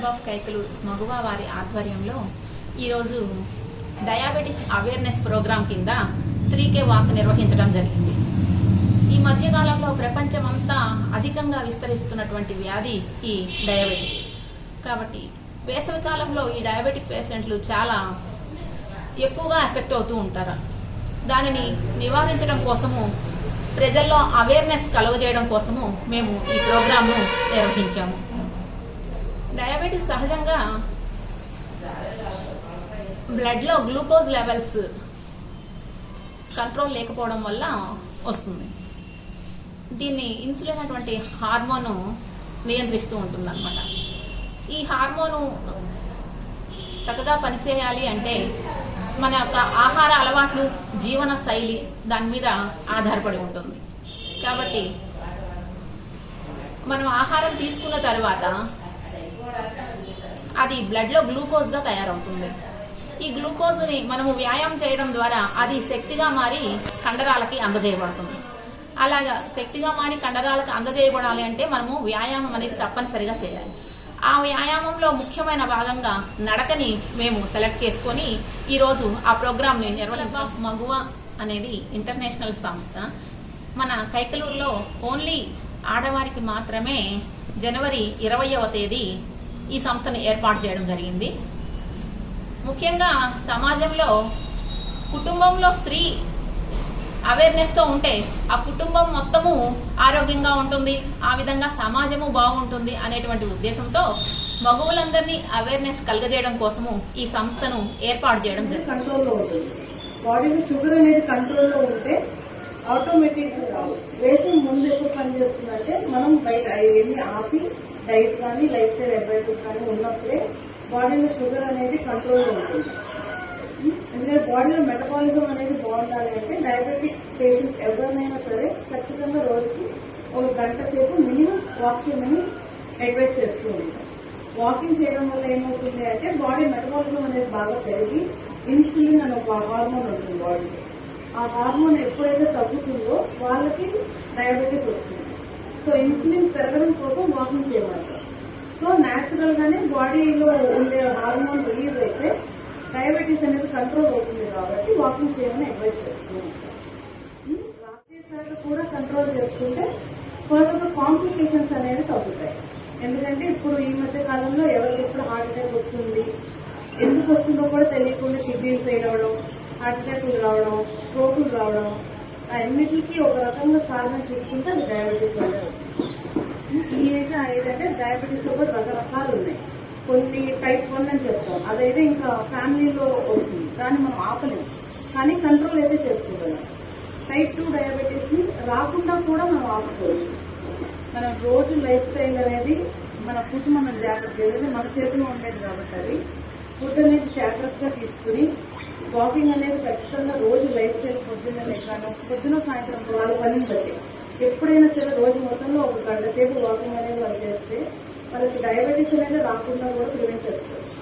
కైకలు మగువ వారి ఆధ్వర్యంలో ఈరోజు డయాబెటిస్ అవేర్నెస్ ప్రోగ్రాం కింద త్రీ కే వాక్ నిర్వహించడం జరిగింది. ఈ మధ్యకాలంలో ప్రపంచమంతా అధికంగా విస్తరిస్తున్నటువంటి వ్యాధి ఈ డయాబెటీస్. కాబట్టి వేసవి కాలంలో ఈ డయాబెటిక్ పేషెంట్లు చాలా ఎక్కువగా ఎఫెక్ట్ అవుతూ ఉంటారు. దానిని నివారించడం కోసము ప్రజల్లో అవేర్నెస్ కలుగజేయడం కోసము మేము ఈ ప్రోగ్రాంను నిర్వహించాము. డయాబెటిస్ సహజంగా బ్లడ్లో గ్లూకోజ్ లెవెల్స్ కంట్రోల్ లేకపోవడం వల్ల వస్తుంది. దీన్ని ఇన్సులిన్ అటువంటి హార్మోను నియంత్రిస్తూ ఉంటుందన్నమాట. ఈ హార్మోను చక్కగా పనిచేయాలి అంటే మన యొక్క ఆహార అలవాట్లు జీవన శైలి దాని మీద ఆధారపడి ఉంటుంది. కాబట్టి మనం ఆహారం తీసుకున్న తర్వాత అది బ్లడ్లో గ్లూకోజ్గా తయారవుతుంది. ఈ గ్లూకోజ్ని మనము వ్యాయామం చేయడం ద్వారా అది శక్తిగా మారి కండరాలకి అందజేయబడుతుంది. అలాగా శక్తిగా మారి కండరాలకు అందజేయబడాలి అంటే మనము వ్యాయామం అనేది తప్పనిసరిగా చేయాలి. ఆ వ్యాయామంలో ముఖ్యమైన భాగంగా నడకని మేము సెలెక్ట్ చేసుకొని ఈరోజు ఆ ప్రోగ్రామ్ని నిర్వహించ. మగువ అనేది ఇంటర్నేషనల్ సంస్థ. మన కైకలూరులో ఓన్లీ ఆడవారికి మాత్రమే జనవరి ఇరవయవ తేదీ ఈ సంస్థను ఏర్పాటు చేయడం జరిగింది. ముఖ్యంగా సమాజంలో కుటుంబంలో స్త్రీ అవేర్నెస్తో ఉంటే ఆ కుటుంబం మొత్తము ఆరోగ్యంగా ఉంటుంది ఆ విధంగా సమాజము బాగుంటుంది అనేటువంటి ఉద్దేశంతో మగవులందరినీ అవేర్నెస్ కలగజేయడం కోసము ఈ సంస్థను ఏర్పాటు చేయడం జరిగింది. కంట్రోల్లో ఉంటుంది. బాడీలో షుగర్ అనేది కంట్రోల్లో ఉంటే ఆటోమేటిక్ వేసే ముందు ఎప్పుడు పనిచేస్తుందంటే మనం బయట ఆపి డైట్ కానీ లైఫ్ స్టైల్ అడ్వైసెస్ కానీ ఉన్నప్పుడే బాడీలో షుగర్ అనేది కంట్రోల్లో ఉంటుంది ఎందుకంటే బాడీలో మెటబాలిజం అనేది బాగుండాలి అంటే డయాబెటిక్ పేషెంట్స్ ఎవరినైనా సరే ఖచ్చితంగా రోజుకి ఒక గంట సేపు మినిమం వాక్ చేయమని అడ్వైస్ చేస్తూ ఉంటాం వాకింగ్ చేయడం వల్ల ఏమవుతుంది అంటే బాడీ మెటబాలిజం అనేది బాగా పెరిగి ఇన్సులిన్ అనే ఒక హార్మోన్ ఉంటుంది బాడీలో ఆ హార్మోన్ ఎప్పుడైతే తగ్గుతుందో వాళ్ళకి డయాబెటీస్ వస్తుంది. సో ఇన్సులిన్ పెరగడం కోసం వాకింగ్ చేయమంటారు సో న్యాచురల్ గానే బాడీలో ఉండే హార్మోన్ రిలీజ్ అయితే డయాబెటీస్ అనేది కంట్రోల్ అవుతుంది కాబట్టి వాకింగ్ చేయమని అడ్వైస్ చేస్తూ ఉంటారు రాజేశాక కూడా కంట్రోల్ చేసుకుంటే ఫర్దర్గా కాంప్లికేషన్స్ అనేది తగ్గుతాయి. ఎందుకంటే ఇప్పుడు ఈ మధ్య కాలంలో ఎవరికి ఎప్పుడు హార్ట్ అటాక్ వస్తుంది ఎందుకు వస్తుందో కూడా తెలియకుండా కిడ్నీలు ఫెయిల్ అవడం హార్ట్ అటాక్లు రావడం స్ట్రోకులు రావడం ఆ అన్నిటికీ ఒక రకంగా కారణం చూసుకుంటే అది డయాబెటీస్ వల్ల ఈ ఏజ్ ఆ ఏజ్ అంటే డయాబెటీస్లో కూడా రకరకాలు ఉన్నాయి. కొన్ని టైప్ వన్ అని చెప్తాం అదైతే ఇంకా ఫ్యామిలీలో వస్తుంది. దాన్ని మనం ఆపలేము. కానీ కంట్రోల్ అయితే చేసుకోగలం టైప్ టూ డయాబెటీస్ని రాకుండా కూడా మనం ఆపుకోవచ్చు. మనం రోజు లైఫ్ స్టైల్ అనేది మన ఫుడ్ మనం జాగ్రత్త మన చేతిలో ఉండేది కాబట్టి అది ఫుడ్ అనేది జాగ్రత్తగా తీసుకుని వాకింగ్ అనేది ఖచ్చితంగా రోజు లైఫ్ స్టైల్ పొద్దున్న లేకాను పొద్దున సాయంత్రం వాళ్ళ పనిని బట్టి ఎప్పుడైనా సరే రోజు మొత్తంలో ఒక గంట సేపు వాకింగ్ అనేది వాళ్ళు చేస్తే వాళ్ళకి డయాబెటీస్ అనేది రాకుండా కూడా ప్రివెంట్ చేసుకోవచ్చు.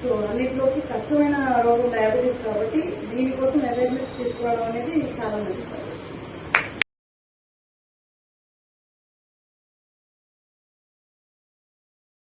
సో అన్నింటిలోకి కష్టమైన రోగం డయాబెటీస్ కాబట్టి దీనికోసం అవేర్నెస్ తీసుకోవడం అనేది చాలా మంచి